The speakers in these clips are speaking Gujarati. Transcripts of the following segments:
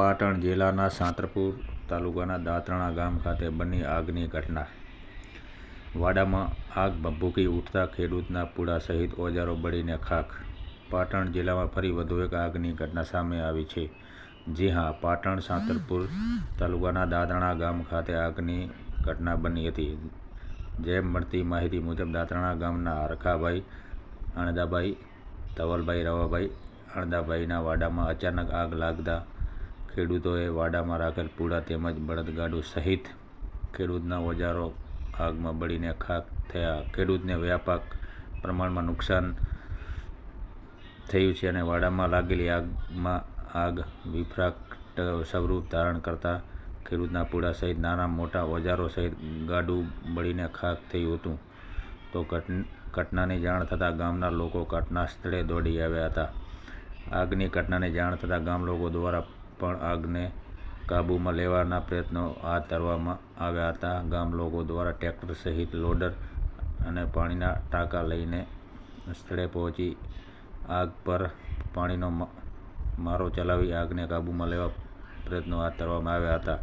પાટણ જિલ્લાના સાંતરપુર તાલુકાના દાતરણા ગામ ખાતે બની આગની ઘટના. વાડામાં આગ ભભૂકી ઉઠતા ખેડૂતના પૂડા સહિત ઓજારો બળીને ખાખ. પાટણ જિલ્લામાં ફરી વધુ એક આગની ઘટના સામે આવી છે. જી હા, પાટણ સાંતરપુર તાલુકાના દાતરણા ગામ ખાતે આગની ઘટના બની હતી. જેમ મળતી માહિતી મુજબ, દાતરણા ગામના હરખાભાઈ, અણદાભાઈ, ધવલભાઈ રવાભાઈ, અણદાભાઈના વાડામાં અચાનક આગ લાગતા ખેડૂતોએ વાડામાં રાખેલ પૂળા તેમજ બળદગાડું સહિત ખેડૂતના ઓજારો આગમાં બળીને ખાખ થયા. ખેડૂતને વ્યાપક પ્રમાણમાં નુકસાન થયું છે અને વાડામાં લાગેલી આગમાં આગ વિફરાટ સ્વરૂપ ધારણ કરતા ખેડૂતના પૂળા સહિત નાના મોટા ઓજારો સહિત ગાડું બળીને ખાખ થયું હતું. તો ઘટ ઘટનાની જાણ થતાં ગામના લોકો ઘટના સ્થળે દોડી આવ્યા હતા. આગની ઘટનાની જાણ થતાં ગામ લોકો દ્વારા પણ આગને કાબૂમાં લેવાના પ્રયત્નો હાથ ધરવામાં આવ્યા હતા. ગામ લોકો દ્વારા ટ્રેક્ટર સહિત લોડર અને પાણીના ટાંકા લઈને સ્થળે પહોંચી આગ પર પાણીનો મારો ચલાવી આગને કાબૂમાં લેવા પ્રયત્નો હાથ ધરવામાં આવ્યા હતા.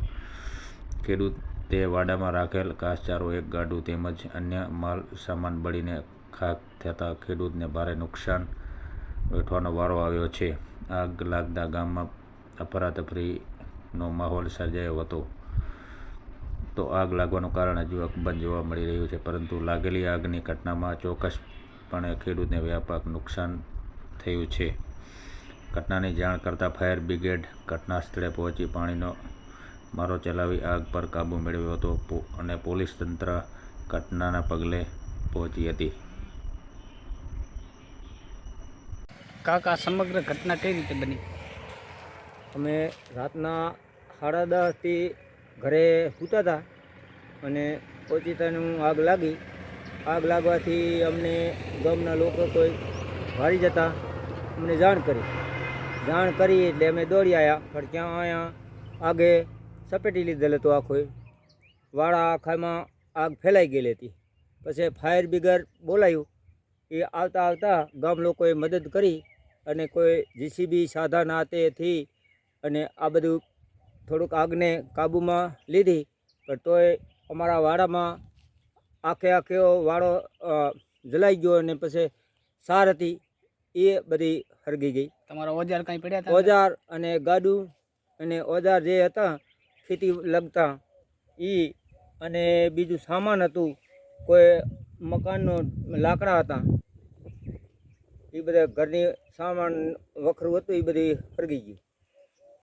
ખેડૂત તે વાડામાં રાખેલ ઘાસચારો, એક ગાડું તેમજ અન્ય માલ સામાન બળીને ખાક થતાં ખેડૂતને ભારે નુકસાન વેઠવાનો વારો આવ્યો છે. આગ લાગતા ગામમાં અફરાતફરીનો માહોલ સર્જાયો હતો. તો આગ લાગવાનું કારણ હજુ અકબંધ જોવા મળી રહ્યું છે, પરંતુ લાગેલી આગની ઘટનામાં ચોક્કસપણે ખેડૂતને વ્યાપક નુકસાન થયું છે. ઘટનાની જાણ કરતાં ફાયર બ્રિગેડ ઘટના સ્થળે પહોંચી પાણીનો મારો ચલાવી આગ પર કાબૂ મેળવ્યો હતો અને પોલીસ તંત્ર ઘટનાના પગલે પહોંચી હતી. કાકા, સમગ્ર ઘટના કઈ રીતે બની? અમે રાતના સાડા દસથી ઘરે સૂતા હતા અને ઓચિતાનું આગ લાગી. આગ લાગવાથી અમને ગામના લોકો કોઈ વાળી જતા, અમને જાણ કરી. જાણ કરી એટલે અમે દોડી આવ્યા પણ ત્યાં અહીંયા આગે સપેટી લીધેલ હતું આખું. વાળા આખામાં આગ ફેલાઈ ગયેલી હતી. પછી ફાયર બ્રિગેડ બોલાયું. એ આવતા આવતા ગામ લોકોએ મદદ કરી અને કોઈ જીસીબી સાધન હાથેથી અને આ બધું થોડુંક આગને કાબૂમાં લીધી. પણ તોય અમારા વાડામાં આખે આખે વાડો જલાઈ ગયો અને પછી સાર હતી. એ બધી હરગી ગઈ. તમારા ઓજાર કંઈ પડ્યા હતા? ઓજાર અને ગાડું અને ઓજાર જે હતા ખેતી લગતા એ અને બીજું સામાન હતું કોઈ મકાનનો લાકડા હતા. એ બધા ઘરની સામાન વખરું હતું એ બધી હરગી ગયું.